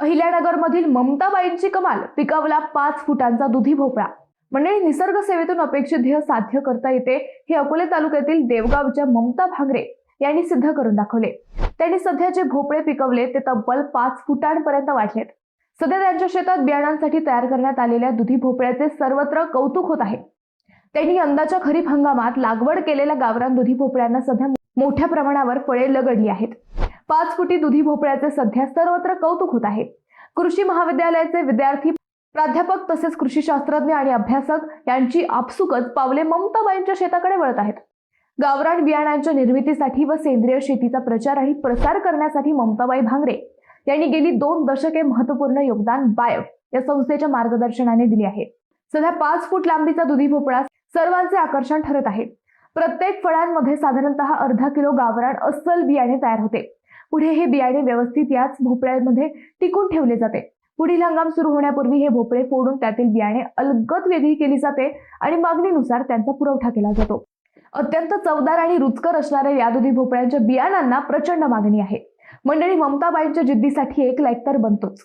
अहिल्यानगरमधील ममताबाईंची कमाल पिकावला पाच फुटांचा दुधी भोपळा. मंडळी निसर्ग सेवेतून अपेक्षित ध्येय साध्य करता येते हे अकोले तालुक्यातील देवगावच्या ममता भांगरे यांनी सिद्ध करून दाखवले. त्यांनी सध्या जे भोपळे पिकवले ते तब्बल पाच फुटांपर्यंत वाढलेत. सध्या त्यांच्या शेतात बियाणांसाठी तयार करण्यात आलेल्या दुधी भोपळ्याचे सर्वत्र कौतुक होत आहे. त्यांनी यंदाच्या खरीप हंगामात लागवड केलेल्या गावरान दुधी भोपळ्यांना सध्या मोठ्या प्रमाणावर फळे लगडली आहेत. पाच फुटी दुधी भोपळ्याचे सध्या सर्वत्र कौतुक होत आहे. कृषी महाविद्यालयाचे विद्यार्थी प्राध्यापक तसेच कृषी शास्त्रज्ञ आणि अभ्यासक यांची आपसुकच पावले ममताबाईंच्या शेताकडे वळत आहेत. गावरान बियाणांच्या निर्मितीसाठी व सेंद्रिय शेतीचा प्रचार आणि प्रसार करण्यासाठी ममताबाई भांगरे यांनी गेली दोन दशके महत्त्वपूर्ण योगदान बाय या संस्थेच्या मार्गदर्शनाने दिले आहे. सध्या पाच फूट लांबीचा दुधी भोपळा सर्वांचे आकर्षण ठरत आहे. प्रत्येक फळांमध्ये साधारणतः अर्धा किलो गावरान अस्सल बियाणे तयार होते. पुढे हे बियाणे व्यवस्थित याच भोपळ्यामध्ये टिकून ठेवले जाते. पुढील हंगाम सुरू होण्यापूर्वी हे भोपळे फोडून त्यातील बियाणे अलगद वेगळी केली जाते आणि मागणीनुसार त्यांचा पुरवठा केला जातो. अत्यंत चवदार आणि रुचकर असणाऱ्या या दुधी भोपळ्यांच्या बियाणांना प्रचंड मागणी आहे. मंडळी ममताबाईंच्या जिद्दीसाठी एक लाईक तर बनतोच.